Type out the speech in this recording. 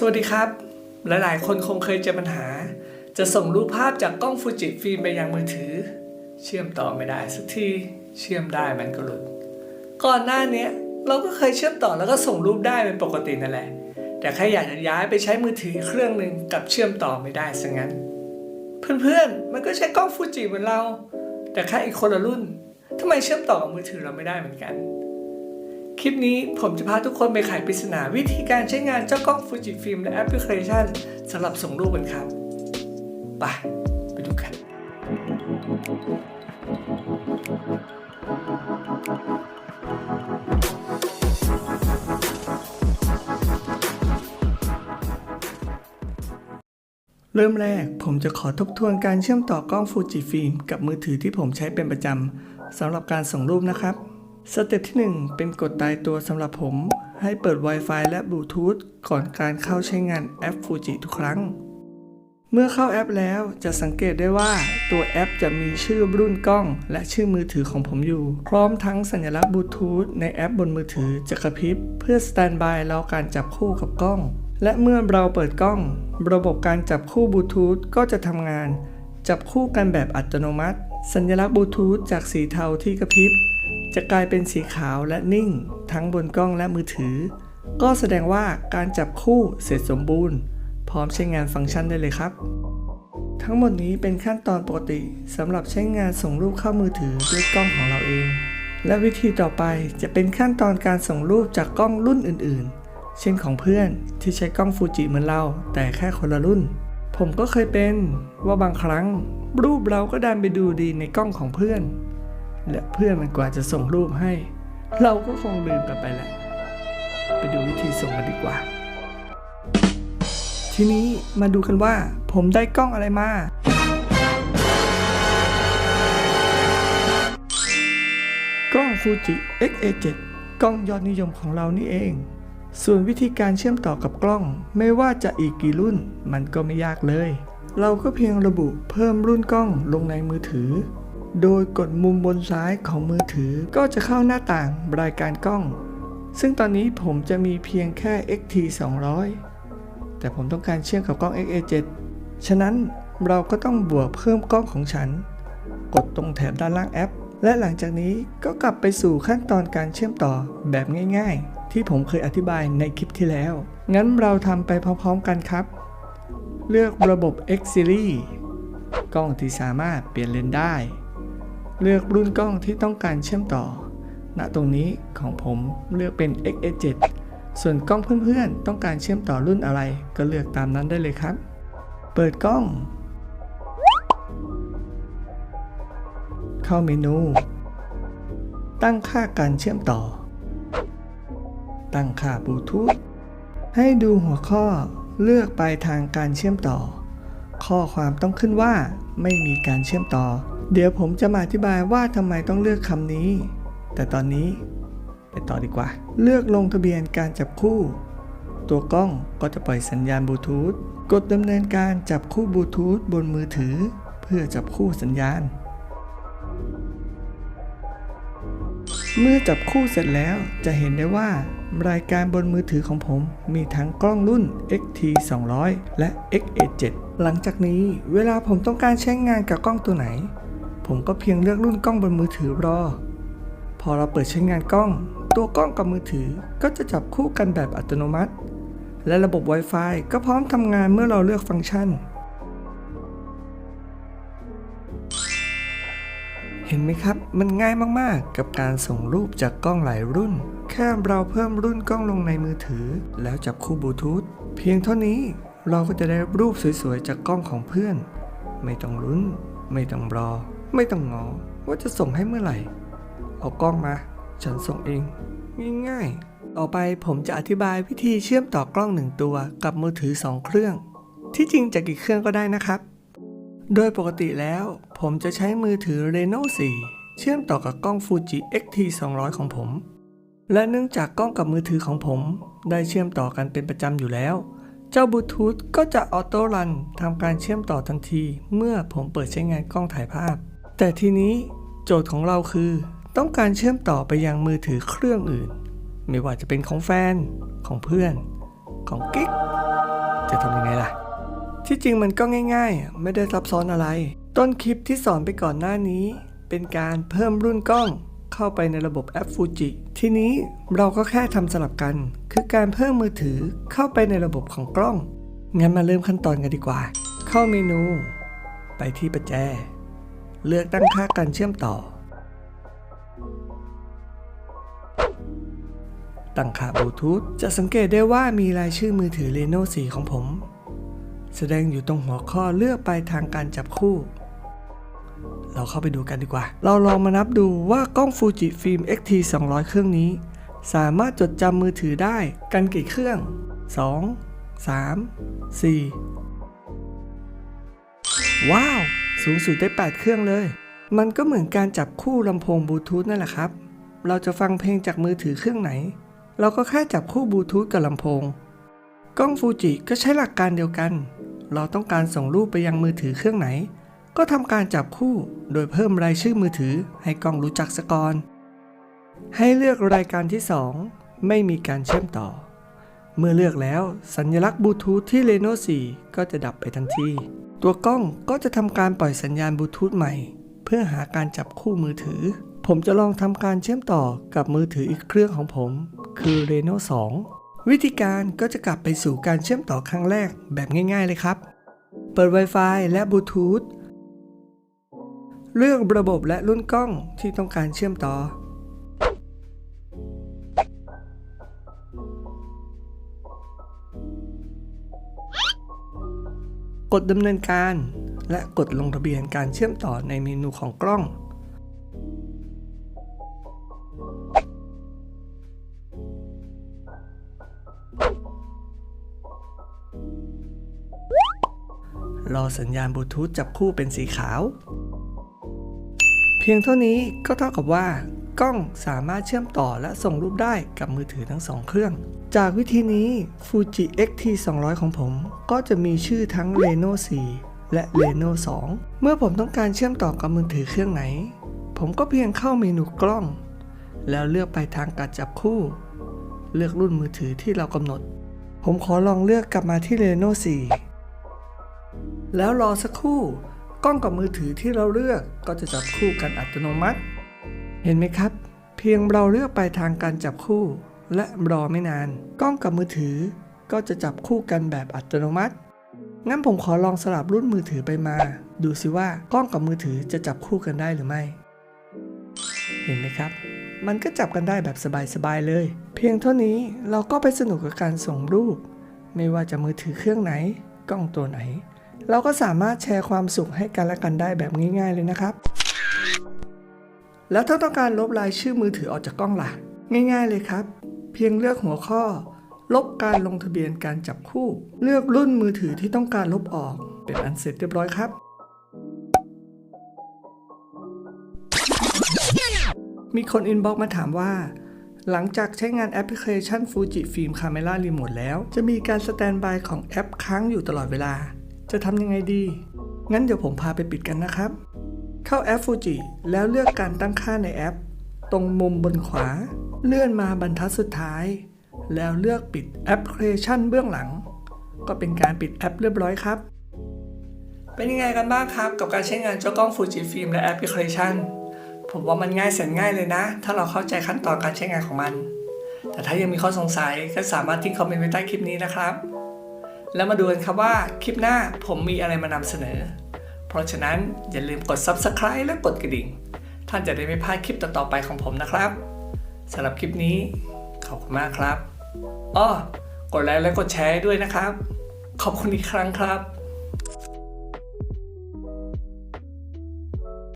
สวัสดีครับ หลายๆ คนคงเคยเจอปัญหา จะส่งรูปภาพจากกล้องฟูจิฟิล์มไปยังมือถือ เชื่อมต่อไม่ได้สักทีเชื่อมได้มันก็หลุด ก่อนหน้านี้เราก็เคยเชื่อมต่อแล้วก็ส่งรูปได้เป็นปกตินั่นแหละ แต่แค่อยากจะย้ายไปใช้มือถือเครื่องหนึ่งกับเชื่อมต่อไม่ได้ซะงั้น เพื่อนๆ มันก็ใช้กล้องฟูจิเหมือนเรา แต่แค่อีกคนละรุ่นทำไมเชื่อมต่อกับมือถือเราไม่ได้เหมือนกัน คลิปนี้ผมจะพาทุกคนไปไขปริศนาวิธีการใช้งานเจ้ากล้องฟูจิฟิล์มและแอปพลิเคชันสำหรับส่งรูปกันครับ ไป ไปดูกัน เริ่มแรกผมจะขอทบทวนการเชื่อมต่อกล้องฟูจิฟิล์มกับมือถือที่ผมใช้เป็นประจำสำหรับการส่งรูปนะครับ สเต็ปที่ 1 เป็นกฎตายตัวสำหรับผม ให้เปิด Wi-Fi และบลูทูธก่อนการเข้าใช้งานแอปฟูจิทุกครั้ง เมื่อเข้าแอปแล้วจะสังเกตได้ว่าตัวแอปจะมีชื่อรุ่นกล้อง และชื่อมือถือของผมอยู่ พร้อมทั้งสัญลักษณ์บลูทูธในแอปบนมือถือจะกระพริบ เพื่อสแตนบายรอการจับคู่กับกล้อง และเมื่อเราเปิดกล้อง ระบบการจับคู่บลูทูธก็จะทำงาน จับคู่กันแบบอัตโนมัติ สัญลักษณ์บลูทูธจากสีเทาที่กระพริบ จะกลายเป็นสีขาวและนิ่ง ทั้งบนกล้องและมือถือ ก็แสดงว่าการจับคู่เสร็จสมบูรณ์ พร้อมใช้งานฟังก์ชันได้เลยครับ ทั้งหมดนี้เป็นขั้นตอนปกติสำหรับใช้งานส่งรูปเข้ามือถือด้วยกล้องของเราเอง และวิธีต่อไปจะเป็นขั้นตอนการส่งรูปจากกล้องรุ่นอื่นๆ เช่นของเพื่อนที่ใช้กล้องฟูจิเหมือนเรา แต่แค่คนละรุ่น ผมก็เคยเป็นว่าบางครั้ง รูปเราก็ดันไปดูดีในกล้องของเพื่อน และเพื่อนมันกว่าจะส่งรูปให้ เราก็คงลืมกันไปแหละไปดูวิธีส่งกันดีกว่า ทีนี้มาดูกันว่า ผมได้กล้องอะไรมา กล้องฟูจิ XA7 กล้องยอดนิยมของเรานี่เอง ส่วนวิธีการเชื่อมต่อกับกล้อง ไม่ว่าจะอีกกี่รุ่น มันก็ไม่ยากเลย เราก็เพียงระบุเพิ่มรุ่นกล้องลงในมือถือ โดยกดมุมบนซ้ายของมือถือก็จะเข้าหน้าต่างรายการกล้อง ซึ่งตอนนี้ผมจะมีเพียงแค่ XT 200 แต่ผมต้องการเชื่อมกับกล้อง XA7 ฉะนั้นเราก็ต้องบวกเพิ่มกล้องของฉัน กดตรงแถบด้านล่างแอป และหลังจากนี้ก็กลับไปสู่ขั้นตอนการเชื่อมต่อแบบง่าย ๆ ที่ผมเคยอธิบายในคลิปที่แล้ว งั้นเราทำไปพร้อมๆกันครับ เลือกระบบ X Series กล้องที่สามารถเปลี่ยนเลนได้ เลือกรุ่นกล้องที่ต้องการเชื่อมต่อ ณ ตรงนี้ของผมเลือกเป็น XA7 ส่วนกล้องเพื่อนๆ ต้องการเชื่อมต่อรุ่นอะไร ก็เลือกตามนั้นได้เลยครับ เปิดกล้อง เข้าเมนู ตั้งค่าการเชื่อมต่อ ตั้งค่าบลูทูธ ให้ดูหัวข้อเลือกปลายทางการเชื่อมต่อ ข้อความต้องขึ้นว่าไม่มีการเชื่อมต่อ เดี๋ยวผมจะมาอธิบายว่าทำไมต้องเลือกคำนี้ แต่ตอนนี้ไปต่อดีกว่า เลือกลงทะเบียนการจับคู่ ตัวกล้องก็จะปล่อยสัญญาณบลูทูธกดดำเนินการจับคู่บลูทูธบนมือถือ เพื่อจับคู่สัญญาณ เมื่อจับคู่เสร็จแล้วจะเห็นได้ว่า รายการบนมือถือของผมมีทั้งกล้องรุ่น XT 200 และ XA7 หลังจากนี้เวลาผมต้องการใช้งานกับกล้องตัวไหน ผมก็เพียงเลือกรุ่นกล้องบนมือถือรอ พอเราเปิดใช้งานกล้อง ตัวกล้องกับมือถือก็จะจับคู่กันแบบอัตโนมัติ และระบบ Wi-Fi ก็พร้อมทำงานเมื่อเราเลือกฟังก์ชัน เห็นไหมครับ มันง่ายมากๆ กับการส่งรูปจากกล้องหลายรุ่น แค่เราเพิ่มรุ่นกล้องลงในมือถือ แล้วจับคู่บลูทูธเพียงเท่านี้เราก็จะได้รูปสวยๆจากกล้องของเพื่อน ไม่ต้องลุ้น ไม่ต้องรอ ไม่ต้องงอว่าจะส่งให้เมื่อไหร่ เอากล้องมา ฉันส่งเอง ง่ายๆ ต่อไปผมจะอธิบายวิธีเชื่อมต่อกล้องหนึ่งตัวกับมือถือ2เครื่อง ที่จริงจะกี่เครื่องก็ได้นะครับ โดยปกติแล้ว ผมจะใช้มือถือ Reno 4 เชื่อมต่อกับกล้อง Fuji X-T 200 ของผม และเนื่องจากกล้องกับมือถือของผม ได้เชื่อมต่อกันเป็นประจำอยู่แล้วเจ้าบลูทูธก็จะออโต้รันทำการเชื่อมต่อทันที เมื่อผมเปิดใช้งานกล้องถ่ายภาพ แต่ทีนี้โจทย์ของเราคือ ต้องการเชื่อมต่อไปยังมือถือเครื่องอื่น ไม่ว่าจะเป็นของแฟน ของเพื่อน ของกิ๊ก จะทำยังไงล่ะ ที่จริงมันก็ง่ายๆ ไม่ได้ซับซ้อนอะไร ต้นคลิปที่สอนไปก่อนหน้านี้ เป็นการเพิ่มรุ่นกล้องเข้าไปในระบบแอปฟูจิทีนี้เราก็แค่ทำสลับกัน คือการเพิ่มมือถือเข้าไปในระบบของกล้อง งั้นมาเริ่มขั้นตอนกันดีกว่า เข้าเมนู ไปที่ประแจ เลือกตั้งค่าการเชื่อมต่อ ตั้งค่าบลูทูธจะสังเกตได้ว่ามีรายชื่อมือถือ Reno 4 ของผม แสดงอยู่ตรงหัวข้อเลือกไปทางการจับคู่ เราเข้าไปดูกันดีกว่า เราลองมานับดูว่ากล้องฟูจิฟิล์ม XT 200 เครื่องนี้ สามารถจดจำมือถือได้กันกี่เครื่อง 2 3 4 ว้าว สูงสุดได้ 8 เครื่องเลย มันก็เหมือนการจับคู่ลำโพงบลูทูธนั่นแหละครับ เราจะฟังเพลงจากมือถือเครื่องไหน เราก็แค่จับคู่บลูทูธกับลำโพง กล้องฟูจิก็ใช้หลักการเดียวกัน เราต้องการส่งรูปไปยังมือถือเครื่องไหน ก็ทำการจับคู่โดยเพิ่มรายชื่อมือถือ ให้กล้องรู้จักสกอนให้เลือกรายการที่ 2 ไม่มีการเชื่อมต่อ เมื่อเลือกแล้วสัญลักษณ์บลูทูธที่ Reno 4 ก็จะดับไปทันที ตัวกล้องก็จะทำการปล่อยสัญญาณบลูทูธใหม่ เพื่อหาการจับคู่มือถือ ผมจะลองทำการเชื่อมต่อกับมือถืออีกเครื่องของผม คือ Reno 2 วิธีการก็จะกลับไปสู่การเชื่อมต่อครั้งแรกแบบง่าย ๆ เลยครับ เปิด Wi-Fi และบลูทูธเลือกระบบและรุ่นกล้องที่ต้องการเชื่อมต่อ กดดำเนินการ และกดลงทะเบียนการเชื่อมต่อในเมนูของกล้อง รอสัญญาณบลูทูธจับคู่เป็นสีขาว เพียงเท่านี้ก็เท่ากับว่ากล้องสามารถเชื่อมต่อและส่งรูปได้กับมือถือทั้งสองเครื่อง จากวิธีนี้ Fuji XT 200 ของผม ก็จะมีชื่อทั้ง Reno 4 และ Reno 2 เมื่อผมต้องการเชื่อมต่อกับมือถือเครื่องไหน ผมก็เพียงเข้าเมนูกล้อง แล้วเลือกไปทางการจับคู่ เลือกรุ่นมือถือที่เรากำหนด ผมขอลองเลือกกลับมาที่ Reno 4 แล้วรอสักครู่ กล้องกับมือถือที่เราเลือกก็จะจับคู่กันอัตโนมัติ เห็นไหมครับ เพียงเราเลือกไปทางการจับคู่ และรอไม่นาน กล้องกับมือถือก็จะจับคู่กันแบบอัตโนมัติ งั้นผมขอลองสลับรุ่นมือถือไปมา ดูสิว่ากล้องกับมือถือจะจับคู่กันได้หรือไม่ เห็นไหมครับ มันก็จับกันได้แบบสบายๆเลย เพียงเท่านี้เราก็ไปสนุกกับการส่งรูป ไม่ว่าจะมือถือเครื่องไหน กล้องตัวไหน เราก็สามารถแชร์ความสุขให้กันและกันได้แบบง่าย ๆเลยนะครับ แล้วถ้าต้องการลบรายชื่อมือถือออกจากกล้องล่ะ ง่าย ๆเลยครับ เพียงเลือกหัวข้อ ลบการลงทะเบียนการจับคู่ เลือกรุ่นมือถือที่ต้องการลบออก เป็นอันเสร็จเรียบร้อยครับ มีคนอินบ็อกมาถามว่า หลังจากใช้งานแอปพลิเคชัน Fuji Film Camera Remote แล้ว จะมีการสแตนบายของแอปค้างอยู่ตลอดเวลา จะทำยังไงดี งั้นเดี๋ยวผมพาไปปิดกันนะครับเข้าแอป Fuji แล้วเลือกการตั้งค่าในแอป ตรงมุมบนขวา เลื่อนมาบรรทัดสุดท้าย แล้วเลือกปิดแอปพลิเคชันเบื้องหลัง ก็เป็นการปิดแอปเรียบร้อยครับ เป็นยังไงกันบ้างครับ กับการใช้งานเจ้ากล้อง Fuji Film และแอปพลิเคชัน ผมว่ามันง่ายแสนง่ายเลยนะ ถ้าเราเข้าใจขั้นตอนการใช้งานของมัน แต่ถ้ายังมีข้อสงสัยก็สามารถทิ้งคอมเมนต์ไว้ใต้คลิปนี้นะครับ แล้วมาดูกันครับว่าคลิปหน้าผมมีอะไรมานำเสนอ เพราะฉะนั้นอย่าลืมกด Subscribe และกดกระดิ่ง ท่านจะได้ไม่พลาดคลิปต่อๆไปของผมนะครับ สำหรับคลิปนี้ขอบคุณมากครับอ้อกดไลค์และกดแชร์ด้วยนะครับ ขอบคุณอีกครั้งครับ